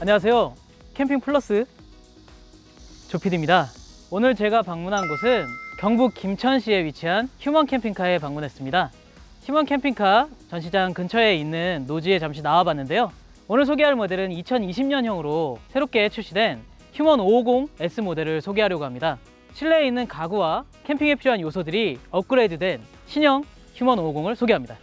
안녕하세요. 캠핑 플러스 조피디입니다. 오늘 제가 방문한 곳은 경북 김천시에 위치한 휴먼 캠핑카에 방문했습니다. 휴먼 캠핑카 전시장 근처에 있는 노지에 잠시 나와봤는데요. 오늘 소개할 모델은 2020년형으로 새롭게 출시된 휴먼 550S 모델을 소개하려고 합니다. 실내에 있는 가구와 캠핑에 필요한 요소들이 업그레이드된 신형 휴먼 550을 소개합니다.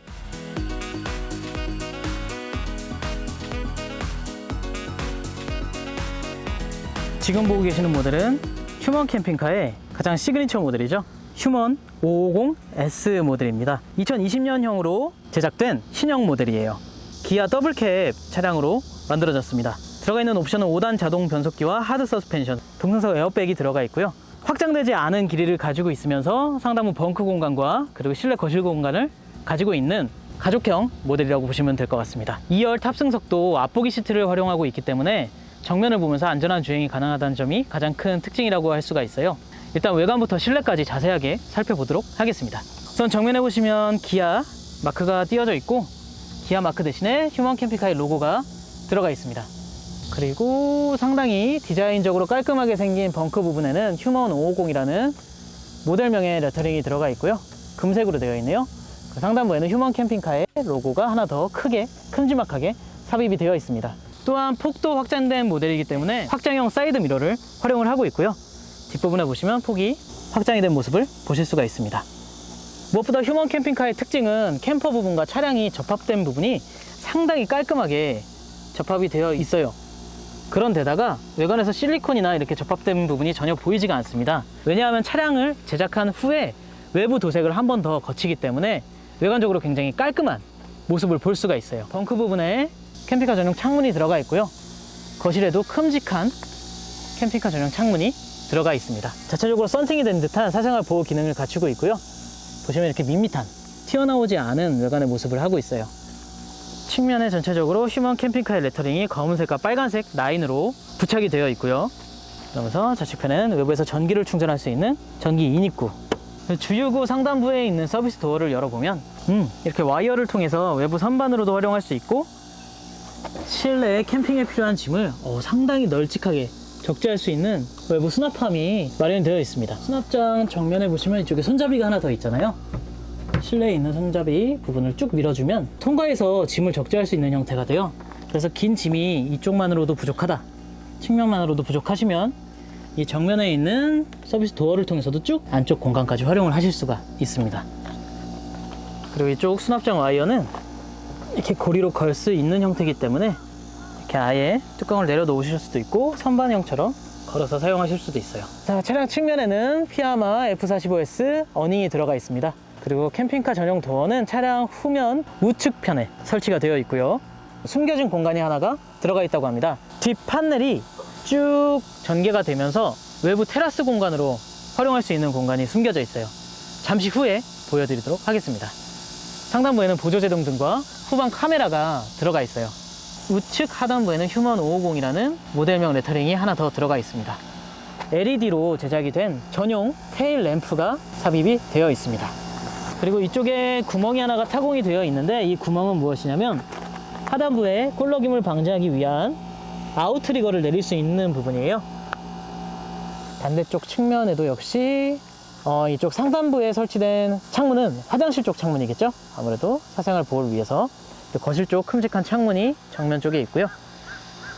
지금 보고 계시는 모델은 휴먼 캠핑카의 가장 시그니처 모델이죠. 휴먼 550S 모델입니다. 2020년형으로 제작된 신형 모델이에요. 기아 더블캡 차량으로 만들어졌습니다. 들어가 있는 옵션은 5단 자동 변속기와 하드 서스펜션, 동승석 에어백이 들어가 있고요. 확장되지 않은 길이를 가지고 있으면서 상당부 벙크 공간과 그리고 실내 거실 공간을 가지고 있는 가족형 모델이라고 보시면 될 것 같습니다. 2열 탑승석도 앞보기 시트를 활용하고 있기 때문에 정면을 보면서 안전한 주행이 가능하다는 점이 가장 큰 특징이라고 할 수가 있어요. 일단 외관부터 실내까지 자세하게 살펴보도록 하겠습니다. 우선 정면에 보시면 기아 마크가 띄어져 있고 기아 마크 대신에 휴먼 캠핑카의 로고가 들어가 있습니다. 그리고 상당히 디자인적으로 깔끔하게 생긴 벙커 부분에는 휴먼 550이라는 모델명의 레터링이 들어가 있고요. 금색으로 되어 있네요. 그 상단부에는 휴먼 캠핑카의 로고가 하나 더 크게 큼지막하게 삽입이 되어 있습니다. 또한 폭도 확장된 모델이기 때문에 확장형 사이드 미러를 활용을 하고 있고요. 뒷부분에 보시면 폭이 확장이 된 모습을 보실 수가 있습니다. 무엇보다 휴먼 캠핑카의 특징은 캠퍼 부분과 차량이 접합된 부분이 상당히 깔끔하게 접합이 되어 있어요. 그런데다가 외관에서 실리콘이나 이렇게 접합된 부분이 전혀 보이지가 않습니다. 왜냐하면 차량을 제작한 후에 외부 도색을 한 번 더 거치기 때문에 외관적으로 굉장히 깔끔한 모습을 볼 수가 있어요. 벙크 부분에 캠핑카 전용 창문이 들어가 있고요. 거실에도 큼직한 캠핑카 전용 창문이 들어가 있습니다. 자체적으로 썬팅이 된 듯한 사생활 보호 기능을 갖추고 있고요. 보시면 이렇게 밋밋한 튀어나오지 않은 외관의 모습을 하고 있어요. 측면에 전체적으로 휴먼 캠핑카의 레터링이 검은색과 빨간색 라인으로 부착이 되어 있고요. 그러면서 좌측편에는 외부에서 전기를 충전할 수 있는 전기 인입구. 주유구 상단부에 있는 서비스 도어를 열어보면 음, 이렇게 와이어를 통해서 외부 선반으로도 활용할 수 있고 실내에 캠핑에 필요한 짐을 어, 상당히 널찍하게 적재할 수 있는 외부 수납함이 마련되어 있습니다. 수납장 정면에 보시면 이쪽에 손잡이가 하나 더 있잖아요. 실내에 있는 손잡이 부분을 쭉 밀어주면 통과해서 짐을 적재할 수 있는 형태가 돼요. 그래서 긴 짐이 이쪽만으로도 부족하다. 측면만으로도 부족하시면 이 정면에 있는 서비스 도어를 통해서도 쭉 안쪽 공간까지 활용을 하실 수가 있습니다. 그리고 이쪽 수납장 와이어는 이렇게 고리로 걸 수 있는 형태이기 때문에 이렇게 아예 뚜껑을 내려놓으실 수도 있고 선반형처럼 걸어서 사용하실 수도 있어요. 자, 차량 측면에는 피아마 F45S 어닝이 들어가 있습니다. 그리고 캠핑카 전용 도어는 차량 후면 우측 편에 설치가 되어 있고요. 숨겨진 공간이 하나가 들어가 있다고 합니다. 뒷 판넬이 쭉 전개가 되면서 외부 테라스 공간으로 활용할 수 있는 공간이 숨겨져 있어요. 잠시 후에 보여드리도록 하겠습니다. 상단부에는 보조제동 등과 후방 카메라가 들어가 있어요. 우측 하단부에는 휴먼 550이라는 모델명 레터링이 하나 더 들어가 있습니다. LED로 제작이 된 전용 테일 램프가 삽입이 되어 있습니다. 그리고 이쪽에 구멍이 하나가 타공이 되어 있는데 이 구멍은 무엇이냐면 하단부에 꼴러김을 방지하기 위한 아웃트리거를 내릴 수 있는 부분이에요. 반대쪽 측면에도 역시 어, 이쪽 상단부에 설치된 창문은 화장실 쪽 창문이겠죠? 아무래도 사생활 보호를 위해서 거실 쪽 큼직한 창문이 정면 쪽에 있고요.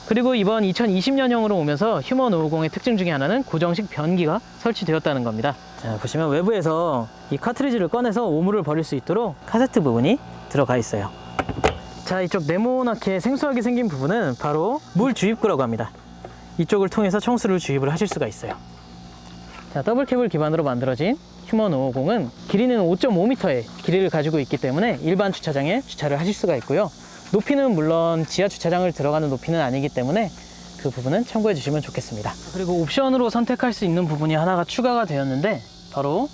그리고 이번 2020년형으로 오면서 휴먼 550의 특징 중에 하나는 고정식 변기가 설치되었다는 겁니다. 자, 보시면 외부에서 이 카트리지를 꺼내서 오물을 버릴 수 있도록 카세트 부분이 들어가 있어요. 자, 이쪽 네모나게 생소하게 생긴 부분은 바로 물 주입구라고 합니다. 이쪽을 통해서 청수를 주입을 하실 수가 있어요. 자, 더블 캡을 기반으로 만들어진 휴먼 550은 길이는 5.5m의 길이를 가지고 있기 때문에 일반 주차장에 주차를 하실 수가 있고요. 높이는 물론 지하 주차장을 들어가는 높이는 아니기 때문에 그 부분은 참고해 주시면 좋겠습니다. 그리고 옵션으로 선택할 수 있는 부분이 하나가 추가가 되었는데 바로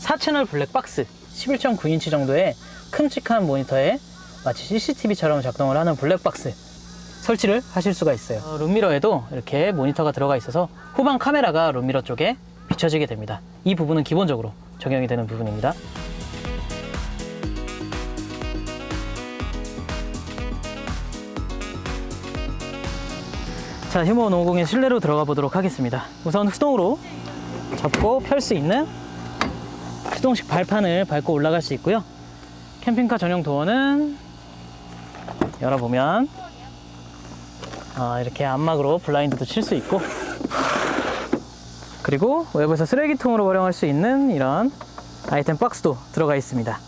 4채널 블랙박스 11.9인치 정도의 큼직한 모니터에 마치 CCTV처럼 작동을 하는 블랙박스 설치를 하실 수가 있어요. 어, 룸미러에도 이렇게 모니터가 들어가 있어서 후방 카메라가 룸미러 쪽에 비춰지게 됩니다. 이 부분은 기본적으로 적용이 되는 부분입니다. 자, 휴먼 50의 실내로 들어가 보도록 하겠습니다. 우선 수동으로 접고 펼 수 있는 수동식 발판을 밟고 올라갈 수 있고요. 캠핑카 전용 도어는 열어보면 아, 이렇게 안막으로 블라인드도 칠 수 있고 그리고 외부에서 쓰레기통으로 활용할 수 있는 이런 아이템 박스도 들어가 있습니다.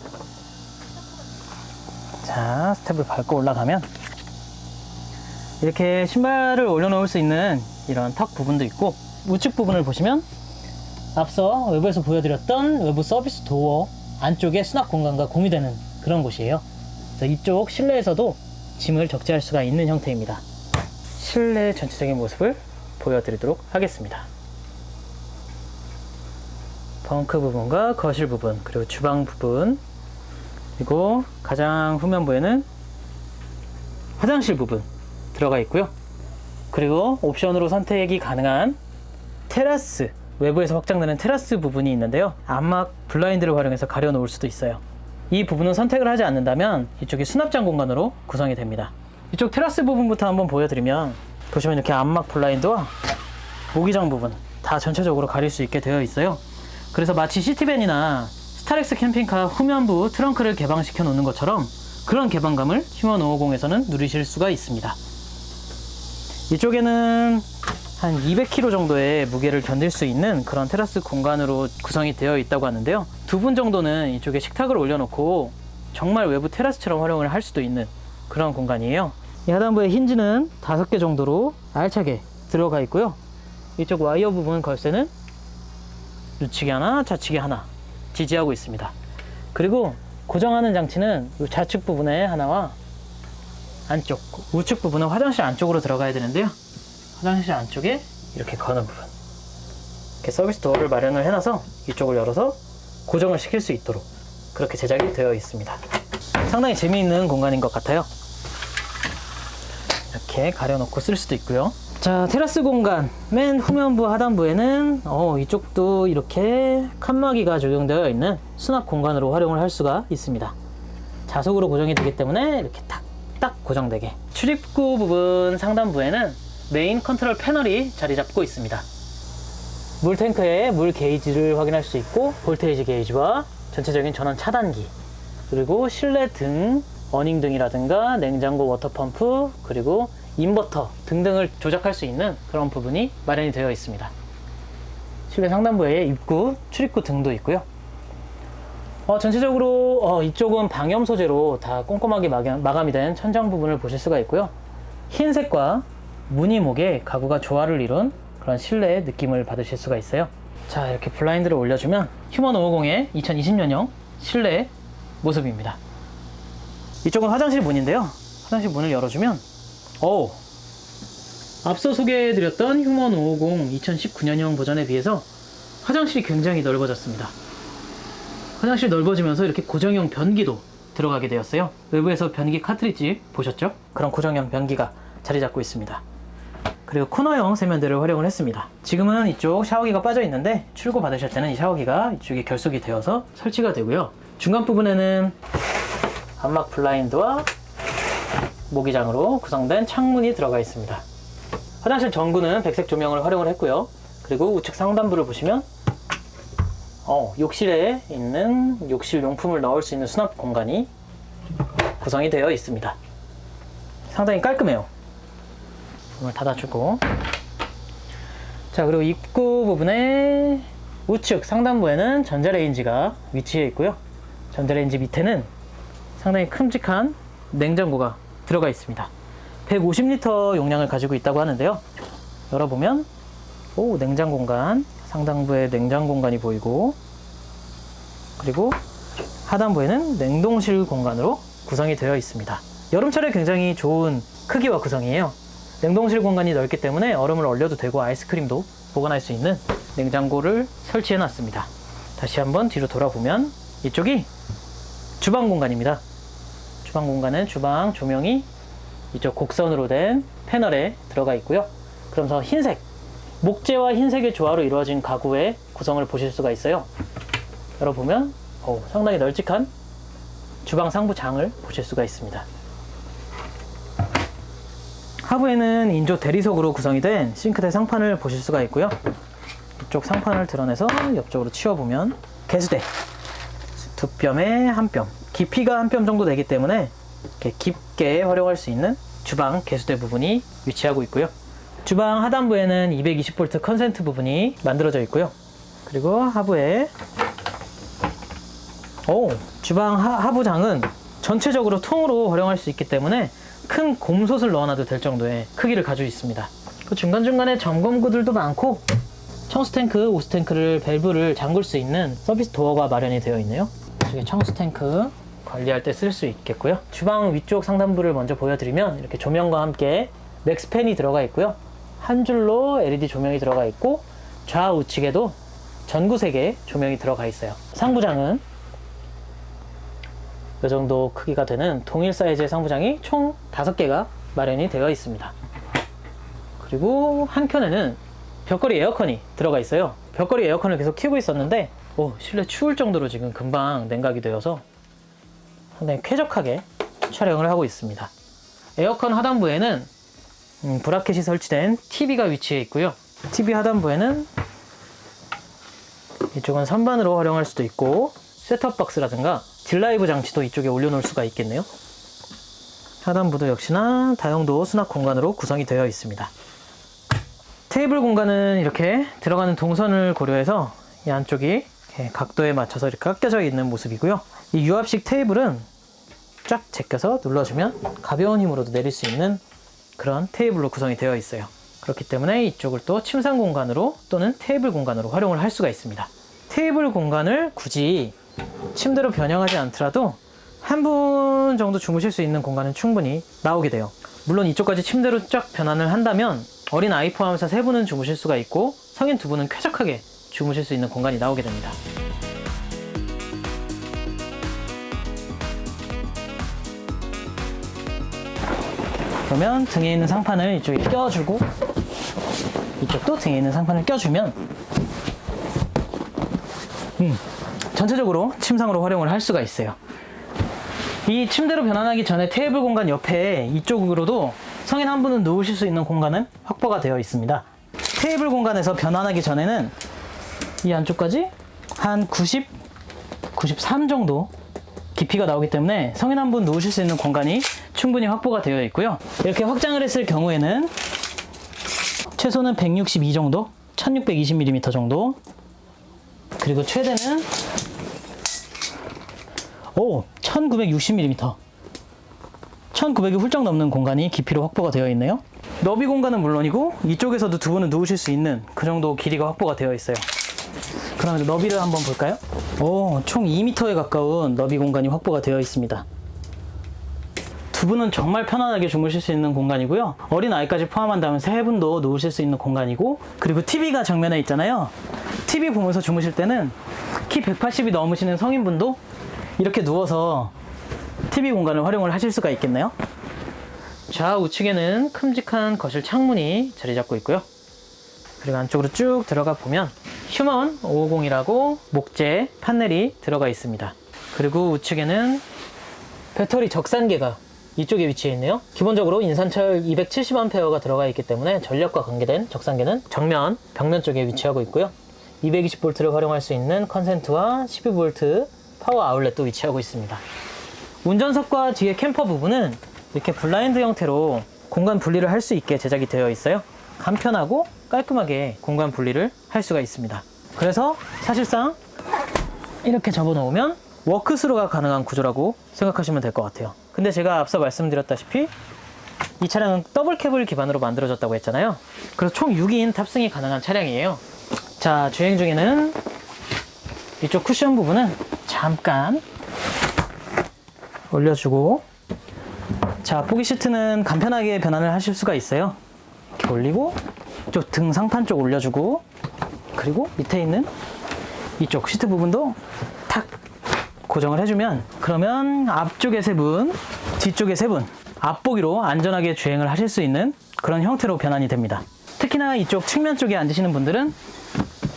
자, 스텝을 밟고 올라가면 이렇게 신발을 올려놓을 수 있는 이런 턱 부분도 있고 우측 부분을 보시면 앞서 외부에서 보여드렸던 외부 서비스 도어 안쪽에 수납 공간과 공유되는 그런 곳이에요. 그래서 이쪽 실내에서도 짐을 적재할 수가 있는 형태입니다. 실내 전체적인 모습을 보여드리도록 하겠습니다. 벙크 부분과 거실 부분, 그리고 주방 부분, 그리고 가장 후면부에는 화장실 부분 들어가 있고요. 그리고 옵션으로 선택이 가능한 테라스, 외부에서 확장되는 테라스 부분이 있는데요. 암막 블라인드를 활용해서 가려 놓을 수도 있어요. 이 부분은 선택을 하지 않는다면 이쪽이 수납장 공간으로 구성이 됩니다. 이쪽 테라스 부분부터 한번 보여드리면 보시면 이렇게 암막 블라인드와 모기장 부분 다 전체적으로 가릴 수 있게 되어 있어요. 그래서 마치 시티밴이나 스타렉스 캠핑카 후면부 트렁크를 개방시켜 놓는 것처럼 그런 개방감을 휴먼 550에서는 누리실 수가 있습니다. 이쪽에는 한 200kg 정도의 무게를 견딜 수 있는 그런 테라스 공간으로 구성이 되어 있다고 하는데요. 두 분 정도는 이쪽에 식탁을 올려놓고 정말 외부 테라스처럼 활용을 할 수도 있는 그런 공간이에요. 이 하단부의 힌지는 다섯 개 정도로 알차게 들어가 있고요. 이쪽 와이어 부분 걸쇠는 우측에 하나, 좌측에 하나 지지하고 있습니다. 그리고 고정하는 장치는 이 좌측 부분에 하나와 안쪽, 우측 부분은 화장실 안쪽으로 들어가야 되는데요. 화장실 안쪽에 이렇게 거는 부분. 이렇게 서비스 도어를 마련을 해놔서 이쪽을 열어서 고정을 시킬 수 있도록 그렇게 제작이 되어 있습니다. 상당히 재미있는 공간인 것 같아요. 이렇게 가려놓고 쓸 수도 있고요. 자, 테라스 공간 맨 후면부 하단부에는 어, 이쪽도 이렇게 칸막이가 적용되어 있는 수납 공간으로 활용을 할 수가 있습니다. 자석으로 고정이 되기 때문에 이렇게 탁딱 고정되게. 출입구 부분 상단부에는 메인 컨트롤 패널이 자리 잡고 있습니다. 물 탱크의 물 게이지를 확인할 수 있고 볼테이지 게이지와 전체적인 전원 차단기 그리고 실내 등 어닝 등이라든가 냉장고 워터펌프 그리고 인버터 등등을 조작할 수 있는 그런 부분이 마련이 되어 있습니다. 실내 상단부에 입구, 출입구 등도 있고요. 어, 전체적으로 어, 이쪽은 방염 소재로 다 꼼꼼하게 마감, 마감 이 된 천장 부분을 보실 수가 있고요. 흰색과 무늬목의 가구가 조화를 이룬 그런 실내의 느낌을 받으실 수가 있어요. 자, 이렇게 블라인드를 올려주면 휴먼 550의 2020년형 실내 모습입니다. 이쪽은 화장실 문인데요. 화장실 문을 열어주면, 오, 앞서 소개해드렸던 휴먼 550 2019년형 버전에 비해서 화장실이 굉장히 넓어졌습니다. 화장실 넓어지면서 이렇게 고정형 변기도 들어가게 되었어요. 외부에서 변기 카트리지 보셨죠? 그런 고정형 변기가 자리 잡고 있습니다. 그리고 코너형 세면대를 활용을 했습니다. 지금은 이쪽 샤워기가 빠져 있는데 출고 받으실 때는 이 샤워기가 이쪽에 결속이 되어서 설치가 되고요. 중간 부분에는 안막 블라인드와 모기장으로 구성된 창문이 들어가 있습니다. 화장실 전구는 백색 조명을 활용을 했고요. 그리고 우측 상단부를 보시면 어, 욕실에 있는 욕실 용품을 넣을 수 있는 수납 공간이 구성이 되어 있습니다. 상당히 깔끔해요. 문을 닫아주고 자 그리고 입구 부분에 우측 상단부에는 전자레인지가 위치해 있고요 전자레인지 밑에는 상당히 큼직한 냉장고가 들어가 있습니다 150리터 용량을 가지고 있다고 하는데요 열어보면 오 냉장 공간 상단부에 냉장 공간이 보이고 그리고 하단부에는 냉동실 공간으로 구성이 되어 있습니다 여름철에 굉장히 좋은 크기와 구성이에요 냉동실 공간이 넓기 때문에 얼음을 얼려도 되고 아이스크림도 보관할 수 있는 냉장고를 설치해 놨습니다. 다시 한번 뒤로 돌아보면 이쪽이 주방 공간입니다. 주방 공간은 주방 조명이 이쪽 곡선으로 된 패널에 들어가 있고요. 그러면서 흰색, 목재와 흰색의 조화로 이루어진 가구의 구성을 보실 수가 있어요. 열어보면 오, 상당히 널찍한 주방 상부 장을 보실 수가 있습니다. 하부에는 인조 대리석으로 구성이 된 싱크대 상판을 보실 수가 있고요. 이쪽 상판을 드러내서 옆쪽으로 치워보면 개수대 두 뼘에 한 뼘 깊이가 한 뼘 정도 되기 때문에 이렇게 깊게 활용할 수 있는 주방 개수대 부분이 위치하고 있고요. 주방 하단부에는 220V 컨센트 부분이 만들어져 있고요. 그리고 하부에 오, 주방 하, 하부장은 전체적으로 통으로 활용할 수 있기 때문에 큰 곰솥을 넣어놔도 될 정도의 크기를 가지고 있습니다. 그 중간중간에 점검구들도 많고 청수 탱크, 오스 탱크를 밸브를 잠글 수 있는 서비스 도어가 마련이 되어 있네요. 이쪽에 청수 탱크 관리할 때 쓸 수 있겠고요. 주방 위쪽 상단부를 먼저 보여드리면 이렇게 조명과 함께 맥스팬이 들어가 있고요. 한 줄로 LED 조명이 들어가 있고 좌우측에도 전구색의 조명이 들어가 있어요. 상부장은 이 정도 크기가 되는 동일 사이즈의 상부장이 총 5개가 마련이 되어 있습니다. 그리고 한켠에는 벽걸이 에어컨이 들어가 있어요. 벽걸이 에어컨을 계속 키우고 있었는데 오, 실내 추울 정도로 지금 금방 냉각이 되어서 상당히 쾌적하게 촬영을 하고 있습니다. 에어컨 하단부에는 음, 브라켓이 설치된 TV가 위치해 있고요. TV 하단부에는 이쪽은 선반으로 활용할 수도 있고 셋톱박스라든가 딜라이브 장치도 이쪽에 올려놓을 수가 있겠네요. 하단부도 역시나 다용도 수납 공간으로 구성이 되어 있습니다. 테이블 공간은 이렇게 들어가는 동선을 고려해서 이 안쪽이 각도에 맞춰서 이렇게 깎여져 있는 모습이고요. 이 유압식 테이블은 쫙 제껴서 눌러주면 가벼운 힘으로도 내릴 수 있는 그런 테이블로 구성이 되어 있어요. 그렇기 때문에 이쪽을 또 침상 공간으로 또는 테이블 공간으로 활용을 할 수가 있습니다. 테이블 공간을 굳이 침대로 변형하지 않더라도 한 분 정도 주무실 수 있는 공간은 충분히 나오게 돼요. 물론 이쪽까지 침대로 쫙 변환을 한다면 어린 아이 포함해서 세 분은 주무실 수가 있고 성인 두 분은 쾌적하게 주무실 수 있는 공간이 나오게 됩니다. 그러면 등에 있는 상판을 이쪽에 껴주고 이쪽도 등에 있는 상판을 껴주면 음, 전체적으로 침상으로 활용을 할 수가 있어요. 이 침대로 변환하기 전에 테이블 공간 옆에 이쪽으로도 성인 한 분은 누우실 수 있는 공간은 확보가 되어 있습니다. 테이블 공간에서 변환하기 전에는 이 안쪽까지 한 90, 93 정도 깊이가 나오기 때문에 성인 한 분 누우실 수 있는 공간이 충분히 확보가 되어 있고요. 이렇게 확장을 했을 경우에는 최소는 162 정도, 1620mm 정도, 그리고 최대는 오 1960mm 1900이 훌쩍 넘는 공간이 깊이로 확보가 되어 있네요 너비 공간은 물론이고 이쪽에서도 두 분은 누우실 수 있는 그 정도 길이가 확보가 되어 있어요 그러면 너비를 한번 볼까요? 오 총 2m에 가까운 너비 공간이 확보가 되어 있습니다 두 분은 정말 편안하게 주무실 수 있는 공간이고요. 어린 아이까지 포함한다면 세 분도 누우실 수 있는 공간이고, 그리고 TV가 정면에 있잖아요. TV 보면서 주무실 때는 키 180이 넘으시는 성인분도 이렇게 누워서 TV 공간을 활용을 하실 수가 있겠네요. 좌우측에는 큼직한 거실 창문이 자리 잡고 있고요. 그리고 안쪽으로 쭉 들어가 보면 휴먼 550이라고 목재 판넬이 들어가 있습니다. 그리고 우측에는 배터리 적산계가 이쪽에 위치해 있네요. 기본적으로 인산철 270A가 들어가 있기 때문에 전력과 관계된 적산계는 정면, 벽면 쪽에 위치하고 있고요. 220V를 활용할 수 있는 컨센트와 12V 파워 아울렛도 위치하고 있습니다. 운전석과 뒤에 캠퍼 부분은 이렇게 블라인드 형태로 공간 분리를 할 수 있게 제작이 되어 있어요. 간편하고 깔끔하게 공간 분리를 할 수가 있습니다. 그래서 사실상 이렇게 접어 놓으면 워크스루가 가능한 구조라고 생각하시면 될 것 같아요. 근데 제가 앞서 말씀드렸다시피 이 차량은 더블 캡을 기반으로 만들어졌다고 했잖아요. 그래서 총 6인 탑승이 가능한 차량이에요. 자, 주행 중에는 이쪽 쿠션 부분은 잠깐 올려주고 자, 포기 시트는 간편하게 변환을 하실 수가 있어요. 올리고 이쪽 등 상판 쪽 올려주고 그리고 밑에 있는 이쪽 시트 부분도 탁 고정을 해주면 그러면 앞쪽에 세 분, 뒤쪽에 세 분, 앞보기로 안전하게 주행을 하실 수 있는 그런 형태로 변환이 됩니다. 특히나 이쪽 측면 쪽에 앉으시는 분들은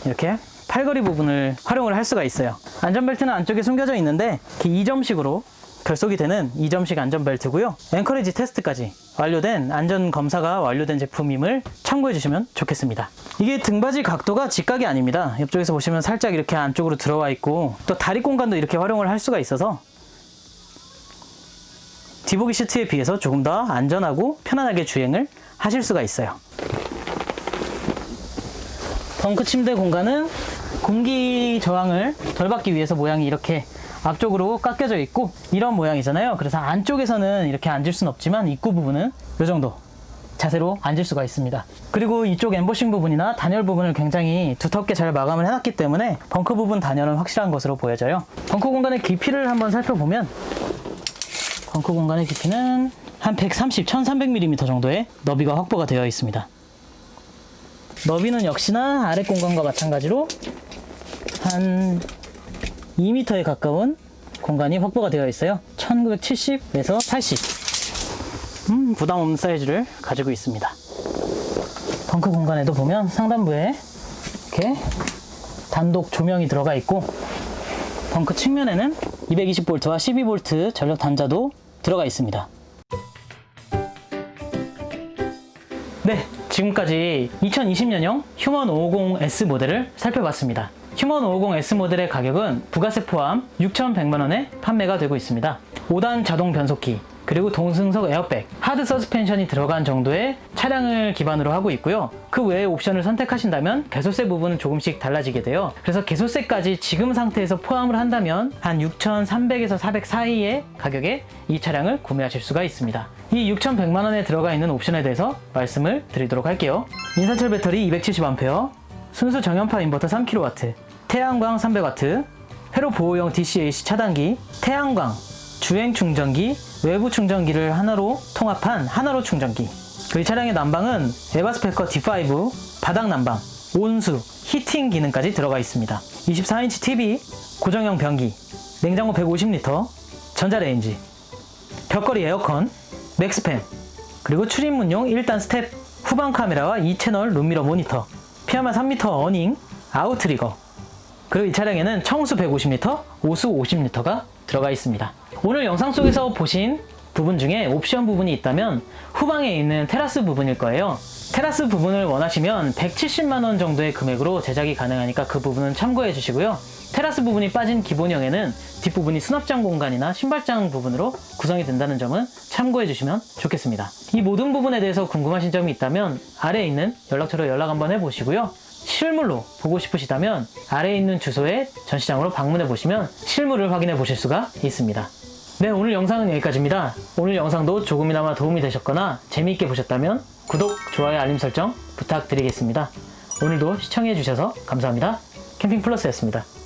이렇게 팔걸이 부분을 활용을 할 수가 있어요. 안전벨트는 안쪽에 숨겨져 있는데 이렇게 이점식으로 결속이 되는 2점식 안전벨트고요. 앵커리지 테스트까지 완료된 안전 검사가 완료된 제품임을 참고해 주시면 좋겠습니다. 이게 등받이 각도가 직각이 아닙니다. 옆쪽에서 보시면 살짝 이렇게 안쪽으로 들어와 있고 또 다리 공간도 이렇게 활용을 할 수가 있어서 뒤보기 시트에 비해서 조금 더 안전하고 편안하게 주행을 하실 수가 있어요. 벙크 침대 공간은 공기 저항을 덜 받기 위해서 모양이 이렇게 앞쪽으로 깎여져 있고 이런 모양이잖아요. 그래서 안쪽에서는 이렇게 앉을 수는 없지만 입구 부분은 이 정도 자세로 앉을 수가 있습니다. 그리고 이쪽 엠보싱 부분이나 단열 부분을 굉장히 두텁게 잘 마감을 해놨기 때문에 벙커 부분 단열은 확실한 것으로 보여져요. 벙커 공간의 깊이를 한번 살펴보면 벙커 공간의 깊이는 한 130, 1300mm 정도의 너비가 확보가 되어 있습니다. 너비는 역시나 아래 공간과 마찬가지로 한 2m에 가까운 공간이 확보가 되어 있어요. 1970에서 80. 음, 부담 없는 사이즈를 가지고 있습니다. 벙커 공간에도 보면 상단부에 이렇게 단독 조명이 들어가 있고 벙커 측면에는 220V와 12V 전력 단자도 들어가 있습니다. 네, 지금까지 2020년형 휴먼 550S 모델을 살펴봤습니다. 휴먼 550S 모델의 가격은 부가세 포함 6,100만원에 판매가 되고 있습니다. 5단 자동 변속기, 그리고 동승석 에어백, 하드 서스펜션이 들어간 정도의 차량을 기반으로 하고 있고요. 그 외의 옵션을 선택하신다면 개소세 부분은 조금씩 달라지게 돼요. 그래서 개소세까지 지금 상태에서 포함을 한다면 한 6,300에서 400 사이의 가격에 이 차량을 구매하실 수가 있습니다. 이 6,100만 원에 들어가 있는 옵션에 대해서 말씀을 드리도록 할게요. 인산철 배터리 270A, 순수 정연파 인버터 3kW, 태양광 300W, 회로 보호용 DC-AC 차단기, 태양광, 주행 충전기, 외부 충전기를 하나로 통합한 하나로 충전기. 이 차량의 난방은 에바스페커 D5 바닥 난방, 온수, 히팅 기능까지 들어가 있습니다. 24인치 TV, 고정형 변기, 냉장고 150리터, 전자레인지, 벽걸이 에어컨, 맥스팬, 그리고 출입문용 1단 스텝, 후방 카메라와 2채널 룸미러 모니터, 피아마 3m 어닝, 아웃트리거, 그리고 이 차량에는 청수 150리터, 오수 50리터가 들어가 있습니다. 오늘 영상 속에서 보신 부분 중에 옵션 부분이 있다면 후방에 있는 테라스 부분일 거예요. 테라스 부분을 원하시면 170만원 정도의 금액으로 제작이 가능하니까 그 부분은 참고해 주시고요. 테라스 부분이 빠진 기본형에는 뒷부분이 수납장 공간이나 신발장 부분으로 구성이 된다는 점은 참고해 주시면 좋겠습니다. 이 모든 부분에 대해서 궁금하신 점이 있다면 아래에 있는 연락처로 연락 한번 해보시고요. 실물로 보고 싶으시다면 아래에 있는 주소에 전시장으로 방문해 보시면 실물을 확인해 보실 수가 있습니다. 네, 오늘 영상은 여기까지입니다. 오늘 영상도 조금이나마 도움이 되셨거나 재미있게 보셨다면 구독, 좋아요, 알림 설정 부탁드리겠습니다. 오늘도 시청해 주셔서 감사합니다. 캠핑 플러스였습니다.